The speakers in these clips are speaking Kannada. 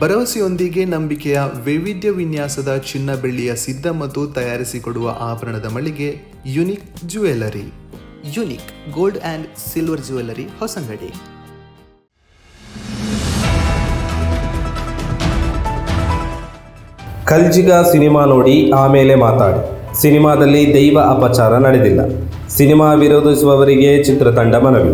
ಭರವಸೆಯೊಂದಿಗೆ ನಂಬಿಕೆಯ ವೈವಿಧ್ಯ ವಿನ್ಯಾಸದ ಚಿನ್ನ ಬೆಳ್ಳಿಯ ಸಿದ್ಧ ಮತ್ತು ತಯಾರಿಸಿಕೊಡುವ ಆಭರಣದ ಮಳಿಗೆ unique jewellery unique gold and silver jewellery Hosangadi. Kaljiga cinema ನೋಡಿ ಆಮೇಲೆ ಮಾತಾಡಿ. ಸಿನಿಮಾದಲ್ಲಿ ದೈವ ಅಪಚಾರ ನಡೆದಿಲ್ಲ. ಸಿನಿಮಾ ವಿರೋಧಿಸುವವರಿಗೆ ಚಿತ್ರತಂಡ ಮನವಿ.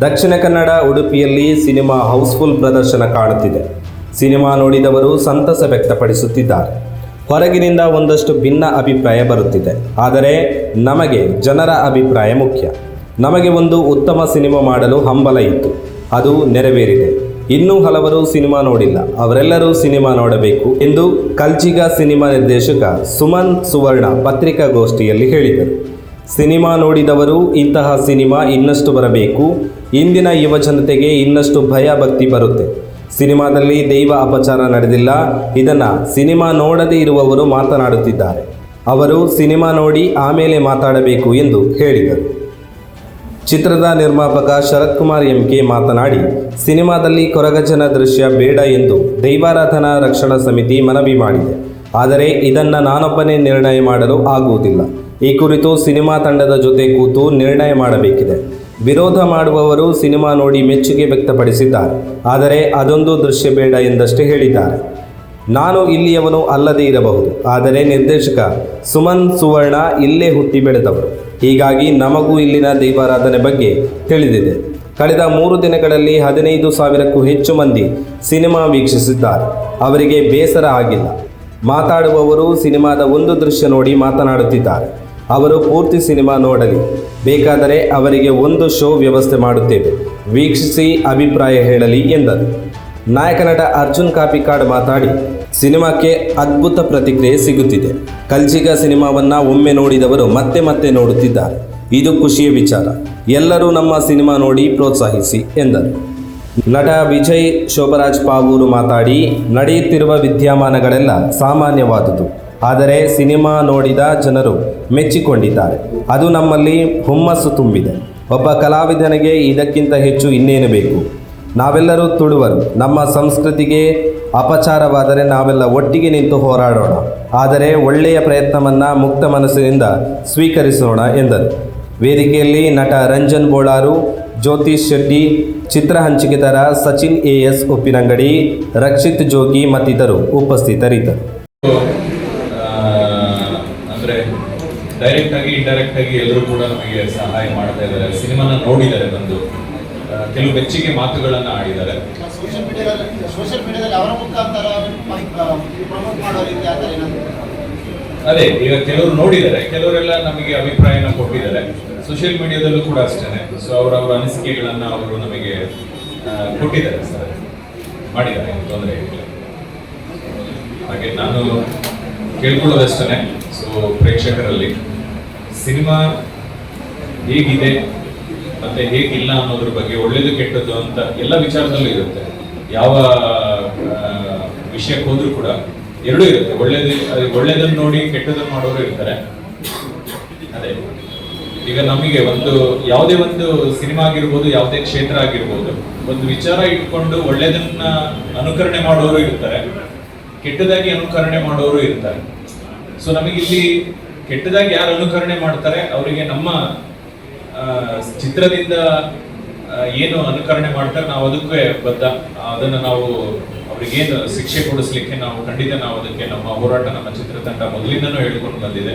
ದಕ್ಷಿಣ ಕನ್ನಡ ಉಡುಪಿಯಲ್ಲಿ ಸಿನಿಮಾ ಹೌಸ್ಫುಲ್ ಪ್ರದರ್ಶನ ಕಾಣುತ್ತಿದೆ. ಸಿನಿಮಾ ನೋಡಿದವರು ಸಂತಸ ವ್ಯಕ್ತಪಡಿಸುತ್ತಿದ್ದಾರೆ. ಹೊರಗಿನಿಂದ ಒಂದಷ್ಟು ಭಿನ್ನ ಅಭಿಪ್ರಾಯ ಬರುತ್ತಿದೆ. ಆದರೆ ನಮಗೆ ಜನರ ಅಭಿಪ್ರಾಯ ಮುಖ್ಯ. ನಮಗೆ ಒಂದು ಉತ್ತಮ ಸಿನಿಮಾ ಮಾಡಲು ಹಂಬಲ ಇತ್ತು. ಅದು ನೆರವೇರಿದೆ. ಇನ್ನೂ ಹಲವರು ಸಿನಿಮಾ ನೋಡಿಲ್ಲ. ಅವರೆಲ್ಲರೂ ಸಿನಿಮಾ ನೋಡಬೇಕು ಎಂದು ಕಲ್ಚಿಗ ಸಿನಿಮಾ ನಿರ್ದೇಶಕ ಸುಮನ್ ಸುವರ್ಣ ಪತ್ರಿಕಾಗೋಷ್ಠಿಯಲ್ಲಿ ಹೇಳಿದರು. ಸಿನಿಮಾ ನೋಡಿದವರು ಇಂತಹ ಸಿನಿಮಾ ಇನ್ನಷ್ಟು ಬರಬೇಕು. ಇಂದಿನ ಯುವ ಜನತೆಗೆ ಇನ್ನಷ್ಟು ಭಯ ಭಕ್ತಿ ಬರುತ್ತೆ. ಸಿನಿಮಾದಲ್ಲಿ ದೈವ ಅಪಚಾರ ನಡೆದಿಲ್ಲ. ಇದನ್ನ ಸಿನಿಮಾ ನೋಡದೇ ಇರುವವರು ಮಾತನಾಡುತ್ತಿದ್ದಾರೆ. ಅವರು ಸಿನಿಮಾ ನೋಡಿ ಆಮೇಲೆ ಮಾತಾಡಬೇಕು ಎಂದು ಹೇಳಿದರು. ಚಿತ್ರದ ನಿರ್ಮಾಪಕ ಶರತ್ ಕುಮಾರ್ ಎಂಕೆ ಮಾತನಾಡಿ, ಸಿನಿಮಾದಲ್ಲಿ ಕೊರಗಜನ ದೃಶ್ಯ ಬೇಡ ಎಂದು ದೈವಾರಾಧನಾ ರಕ್ಷಣಾ ಸಮಿತಿ ಮನವಿ ಮಾಡಿದೆ. ಆದರೆ ಇದನ್ನು ನಾನೊಬ್ಬನೇ ನಿರ್ಣಯ ಮಾಡಲು ಆಗುವುದಿಲ್ಲ. ಈ ಕುರಿತು ಸಿನಿಮಾ ತಂಡದ ಜೊತೆ ಕೂತು ನಿರ್ಣಯ ಮಾಡಬೇಕಿದೆ. ವಿರೋಧ ಮಾಡುವವರು ಸಿನಿಮಾ ನೋಡಿ ಮೆಚ್ಚುಗೆ ವ್ಯಕ್ತಪಡಿಸಿದ್ದಾರೆ. ಆದರೆ ಅದೊಂದು ದೃಶ್ಯ ಬೇಡ ಎಂದಷ್ಟೇ ಹೇಳಿದ್ದಾರೆ. ನಾನು ಇಲ್ಲಿಯವನು ಅಲ್ಲದೇ ಇರಬಹುದು. ಆದರೆ ನಿರ್ದೇಶಕ ಸುಮನ್ ಸುವರ್ಣ ಇಲ್ಲೇ ಹುಟ್ಟಿ ಬೆಳೆದವರು. ಹೀಗಾಗಿ ನಮಗೂ ಇಲ್ಲಿನ ದೈವಾರಾಧನೆ ಬಗ್ಗೆ ತಿಳಿದಿದೆ. ಕಳೆದ ಮೂರು ದಿನಗಳಲ್ಲಿ ಹದಿನೈದು ಸಾವಿರಕ್ಕೂ ಹೆಚ್ಚು ಮಂದಿ ಸಿನಿಮಾ ವೀಕ್ಷಿಸಿದ್ದಾರೆ. ಅವರಿಗೆ ಬೇಸರ ಆಗಿಲ್ಲ. ಮಾತಾಡುವವರು ಸಿನಿಮಾದ ಒಂದು ದೃಶ್ಯ ನೋಡಿ ಮಾತನಾಡುತ್ತಿದ್ದಾರೆ. ಅವರು ಪೂರ್ತಿ ಸಿನಿಮಾ ನೋಡಲಿ. ಬೇಕಾದರೆ ಅವರಿಗೆ ಒಂದು ಶೋ ವ್ಯವಸ್ಥೆ ಮಾಡುತ್ತೇವೆ. ವೀಕ್ಷಿಸಿ ಅಭಿಪ್ರಾಯ ಹೇಳಲಿ ಎಂದರು. ನಾಯಕ ನಟ ಅರ್ಜುನ್ ಕಾಪಿಕಾಡ್ ಮಾತಾಡಿ, ಸಿನಿಮಾಕ್ಕೆ ಅದ್ಭುತ ಪ್ರತಿಕ್ರಿಯೆ ಸಿಗುತ್ತಿದೆ. ಕಲ್ಚಿಗ ಸಿನಿಮಾವನ್ನು ಒಮ್ಮೆ ನೋಡಿದವರು ಮತ್ತೆ ಮತ್ತೆ ನೋಡುತ್ತಿದ್ದಾರೆ. ಇದು ಖುಷಿಯ ವಿಚಾರ. ಎಲ್ಲರೂ ನಮ್ಮ ಸಿನಿಮಾ ನೋಡಿ ಪ್ರೋತ್ಸಾಹಿಸಿ ಎಂದರು. ನಟ ವಿಜಯ್ ಶೋಭರಾಜ್ ಪಾವೂರು ಮಾತಾಡಿ, ನಡೆಯುತ್ತಿರುವ ವಿದ್ಯಮಾನಗಳೆಲ್ಲ ಸಾಮಾನ್ಯವಾದುದು. ಆದರೆ ಸಿನಿಮಾ ನೋಡಿದ ಜನರು ಮೆಚ್ಚಿಕೊಂಡಿದ್ದಾರೆ. ಅದು ನಮ್ಮಲ್ಲಿ ಹುಮ್ಮಸ್ಸು ತುಂಬಿದೆ. ಒಬ್ಬ ಕಲಾವಿದನಿಗೆ ಇದಕ್ಕಿಂತ ಹೆಚ್ಚು ಇನ್ನೇನು ಬೇಕು? ನಾವೆಲ್ಲರೂ ತುಳುವರು. ನಮ್ಮ ಸಂಸ್ಕೃತಿಗೆ ಅಪಚಾರವಾದರೆ ನಾವೆಲ್ಲ ಒಟ್ಟಿಗೆ ನಿಂತು ಹೋರಾಡೋಣ. ಆದರೆ ಒಳ್ಳೆಯ ಪ್ರಯತ್ನವನ್ನು ಮುಕ್ತ ಮನಸ್ಸಿನಿಂದ ಸ್ವೀಕರಿಸೋಣ ಎಂದರು. ವೇದಿಕೆಯಲ್ಲಿ ನಟ ರಂಜನ್ ಬೋಳಾರು, ಜ್ಯೋತಿಷ್ ಶೆಟ್ಟಿ, ಚಿತ್ರ ಹಂಚಿಕೆದಾರ ಸಚಿನ್ ಎ ಎಸ್ ಉಪ್ಪಿನಂಗಡಿ, ರಕ್ಷಿತ್ ಜೋಗಿ ಮತ್ತಿತರು ಉಪಸ್ಥಿತರಿದ್ದರು. ಡೈರೆಕ್ಟ್ ಆಗಿ ಇಂಡೈರೆಕ್ಟ್ ಆಗಿ ಎಲ್ಲರೂ ಕೂಡ ನಮಗೆ ಸಹಾಯ ಮಾಡ್ತಾ ಇದ್ದಾರೆ. ಸಿನಿಮಾನ ನೋಡಿದ್ದಾರೆ ಬಂದು. ಕೆಲವು ಬೆಚ್ಚಿಗೆ ಮಾತುಗಳನ್ನ ಆಡಿದ್ದಾರೆ. ಅದೇ ಈಗ ಕೆಲವರು ನೋಡಿದ್ದಾರೆ. ಕೆಲವರೆಲ್ಲ ನಮಗೆ ಅಭಿಪ್ರಾಯನ ಕೊಟ್ಟಿದ್ದಾರೆ. ಸೋಷಿಯಲ್ ಮೀಡಿಯಾದಲ್ಲೂ ಕೂಡ ಅಷ್ಟೇನೆ. ಸೊ ಅವರವರ ಅನಿಸಿಕೆಗಳನ್ನ ಅವರು ನಮಗೆ ಕೊಟ್ಟಿದ್ದಾರೆ ಸರ್. ಮಾಡಿದ್ದಾರೆ ತೊಂದರೆ ಹಾಗೆ ನಾನು ಕೇಳ್ಕೊಳ್ಳೋದಷ್ಟೇ ಸೊ ಪ್ರೇಕ್ಷಕರಲ್ಲಿ ಸಿನಿಮಾ ಹೇಗಿದೆ ಮತ್ತೆ ಹೇಗಿಲ್ಲ ಅನ್ನೋದ್ರ ಬಗ್ಗೆ ಒಳ್ಳೇದು ಕೆಟ್ಟದ್ದು ಅಂತ ಎಲ್ಲ ವಿಚಾರದಲ್ಲೂ ಇರುತ್ತೆ. ಯಾವ ವಿಷಯಕ್ಕೆ ಹೋದ್ರೂ ಕೂಡ ಎರಡೂ ಇರುತ್ತೆ. ಒಳ್ಳೇದು ಒಳ್ಳೇದನ್ನ ನೋಡಿ ಕೆಟ್ಟದನ್ನು ಮಾಡೋರು ಇರ್ತಾರೆ. ಅದೇ. ಈಗ ನಮಗೆ ಒಂದು ಯಾವುದೇ ಒಂದು ಸಿನಿಮಾ ಆಗಿರ್ಬೋದು, ಯಾವುದೇ ಕ್ಷೇತ್ರ ಆಗಿರ್ಬೋದು, ಒಂದು ವಿಚಾರ ಇಟ್ಕೊಂಡು ಒಳ್ಳೇದನ್ನ ಅನುಕರಣೆ ಮಾಡೋರು ಇರ್ತಾರೆ. ಕೆಟ್ಟದಾಗಿ ಅನುಕರಣೆ ಮಾಡೋರು ಇರ್ತಾರೆ. ಸೊ ನಮಗಿಲ್ಲಿ ಕೆಟ್ಟದಾಗಿ ಯಾರು ಅನುಕರಣೆ ಮಾಡ್ತಾರೆ, ಅವರಿಗೆ ನಮ್ಮ ಚಿತ್ರದಿಂದ ಏನು ಅನುಕರಣೆ ಮಾಡ್ತಾರೆ, ನಾವು ಅದಕ್ಕೆ ಬದ್ಧ. ಅದನ್ನ ನಾವು ಅವ್ರಿಗೇನು ಶಿಕ್ಷೆ ಕೊಡಿಸ್ಲಿಕ್ಕೆ ನಾವು ಖಂಡಿತ ನಾವು ಅದಕ್ಕೆ ನಮ್ಮ ಹೋರಾಟ, ನಮ್ಮ ಚಿತ್ರತಂಡ ಮೊದಲಿಂದನೂ ಹೇಳ್ಕೊಂಡು ಬಂದಿದೆ.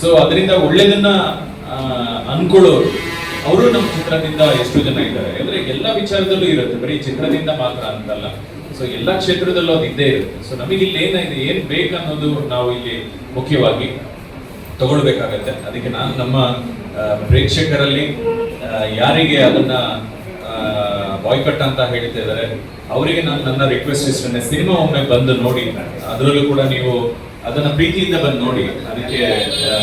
ಸೊ ಅದರಿಂದ ಒಳ್ಳೇದನ್ನ ಅನ್ಕೊಳ್ಳೋರು, ಅವರು ನಮ್ಮ ಚಿತ್ರದಿಂದ ಎಷ್ಟು ಜನ ಇದ್ದಾರೆ? ಅಂದ್ರೆ ಎಲ್ಲ ವಿಚಾರದಲ್ಲೂ ಇರುತ್ತೆ. ಬರೀ ಚಿತ್ರದಿಂದ ಮಾತ್ರ ಅಂತಲ್ಲ. ಸೊ ಎಲ್ಲಾ ಕ್ಷೇತ್ರದಲ್ಲೂ ಅದು ಇದ್ದೇ ಇರುತ್ತೆ. ಸೊ ನಮಗೆ ಇಲ್ಲಿ ಏನಿದೆ ಏನ್ ಬೇಕನ್ನೋದು ನಾವು ಇಲ್ಲಿ ಮುಖ್ಯವಾಗಿ ತಗೊಳ್ಬೇಕಾಗತ್ತೆ. ಅದಕ್ಕೆ ನಾನು ನಮ್ಮ ಪ್ರೇಕ್ಷಕರಲ್ಲಿ ಯಾರಿಗೆ ಅದನ್ನ ಬಾಯ್ಕಟ್ ಅಂತ ಹೇಳ್ತಾ ಇದ್ದಾರೆ, ಅವರಿಗೆ ನಾನು ನನ್ನ ರಿಕ್ವೆಸ್ಟ್ ಇಷ್ಟೇ ಸಿನಿಮಾ ಒಮ್ಮೆ ಬಂದು ನೋಡಿ, ಅದರಲ್ಲೂ ಕೂಡ ನೀವು ಅದನ್ನ ಪ್ರೀತಿಯಿಂದ ಬಂದು ನೋಡಿ. ಅದಕ್ಕೆ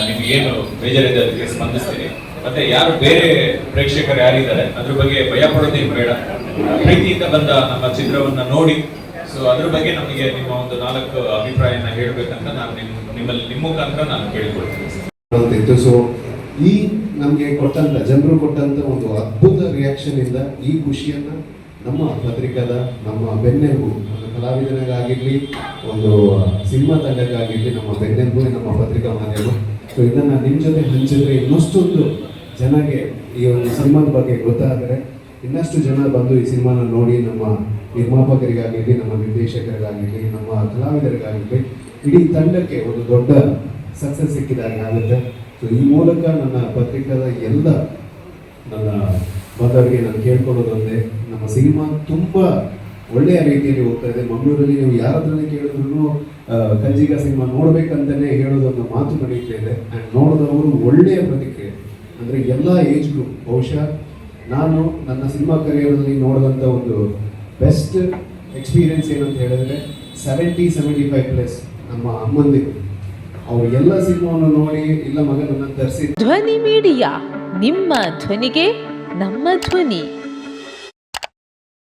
ನಿಮ್ಗೆ ಏನು ಬೇಜಾರಿದೆ ಅದಕ್ಕೆ ಸ್ಪಂದಿಸ್ತೀನಿ. ಮತ್ತೆ ಯಾರು ಬೇರೆ ಪ್ರೇಕ್ಷಕರು ಯಾರಿದ್ದಾರೆ, ಅದ್ರ ಬಗ್ಗೆ ಭಯ ಪಡೋದೇನು ಬೇಡ. ಪ್ರೀತಿಯಿಂದ ಬಂದ ನಮ್ಮ ಚಿತ್ರವನ್ನ ನೋಡಿ. ಸೊ ಅದ್ರ ಬಗ್ಗೆ ನಮಗೆ ನಿಮ್ಮ ಒಂದು ನಾಲ್ಕು ಅಭಿಪ್ರಾಯನ ಹೇಳ್ಬೇಕಂತ ನಾನು ನಿಮ್, ನಿಮ್ಮಲ್ಲಿ, ನಿಮ್ಮ ಮುಖಾಂತರ ನಾನು ಕೇಳಿಕೊಳ್ತೀನಿ. ಸೊ ಈ ನಮಗೆ ಕೊಟ್ಟಂತ, ಜನರು ಕೊಟ್ಟಂತ ಒಂದು ಅದ್ಭುತ ರಿಯಾಕ್ಷನ್ ಇಂದ ಈ ಖುಷಿಯನ್ನ ನಮ್ಮ ಪತ್ರಿಕಾದ, ನಮ್ಮ ಬೆನ್ನೆಲುಬು ಒಂದು ಕಲಾವಿದನಿಗಾಗಿರಲಿ, ಒಂದು ಸಿನಿಮಾ ತಂಡಕ್ಕಾಗಿರಲಿ, ನಮ್ಮ ಬೆನ್ನೆಲುಬು, ನಮ್ಮ ಪತ್ರಿಕಾ ಮಾಧ್ಯಮ. ಸೊ ಇದನ್ನ ನಿಮ್ಮ ಜೊತೆ ಹಂಚಿದ್ರೆ ಇನ್ನಷ್ಟೊಂದು ಜನಗೆ ಈ ಒಂದು ಸಿನಿಮಾದ ಬಗ್ಗೆ ಗೊತ್ತಾದರೆ ಇನ್ನಷ್ಟು ಜನ ಬಂದು ಈ ಸಿನಿಮಾನ ನೋಡಿ ನಮ್ಮ ನಿರ್ಮಾಪಕರಿಗಾಗಿರಲಿ ನಮ್ಮ ನಿರ್ದೇಶಕರಿಗಾಗಿರಲಿ ನಮ್ಮ ಕಲಾವಿದರಿಗಾಗಿರಲಿ ಇಡೀ ತಂಡಕ್ಕೆ ಒಂದು ದೊಡ್ಡ ಸಕ್ಸಸ್ ಸಿಕ್ಕಿದಾಗ ಆಗುತ್ತೆ. ಸೊ ಈ ಮೂಲಕ ನನ್ನ ಪತ್ರಿಕಾದ ಎಲ್ಲ ನನ್ನ ಬಂದವರಿಗೆ ನಾನು ಕೇಳ್ಕೊಳ್ಳೋದೊಂದೇ ನಮ್ಮ ಸಿನಿಮಾ ತುಂಬ ಒಳ್ಳೆಯ ರೀತಿಯಲ್ಲಿ ಹೋಗ್ತಾ ಇದೆ. ಮಂಗಳೂರಲ್ಲಿ ನೀವು ಯಾರಾದ್ರೂ ಕೇಳಿದ್ರು ಕಂಜಿಗ ಸಿನಿಮಾ ನೋಡಬೇಕಂತಲೇ ಹೇಳೋದೊಂದು ಮಾತು ನಡೀತಾ ಇದೆ. ಆ್ಯಂಡ್ ನೋಡಿದವರು ಒಳ್ಳೆಯ ಪ್ರತಿಕ್ರಿಯೆ. ಅಂದರೆ ಎಲ್ಲ ಏಜ್ ಗ್ರೂಪ್ ಬಹುಶಃ ನಾನು ನನ್ನ ಸಿನಿಮಾ ಕರಿಯರಲ್ಲಿ ನೋಡಿದಂಥ ಒಂದು ಬೆಸ್ಟ್ ಎಕ್ಸ್ಪೀರಿಯನ್ಸ್ ಏನಂತ ಹೇಳಿದ್ರೆ ಸೆವೆಂಟಿ ಸೆವೆಂಟಿ ಫೈವ್ ಪ್ಲಸ್ ನಮ್ಮ ಅಮ್ಮಂದಿರು ಅವ್ರು ಎಲ್ಲ ಸಿನಿಮಾವನ್ನು ನೋಡಿ, ಇಲ್ಲ ಮಗನನ್ನು ತರಿಸಿ ಧ್ವನಿ ಮೀಡಿಯಾ, ನಿಮ್ಮ ಧ್ವನಿಗೆ ನಮ್ಮ ಧ್ವನಿ.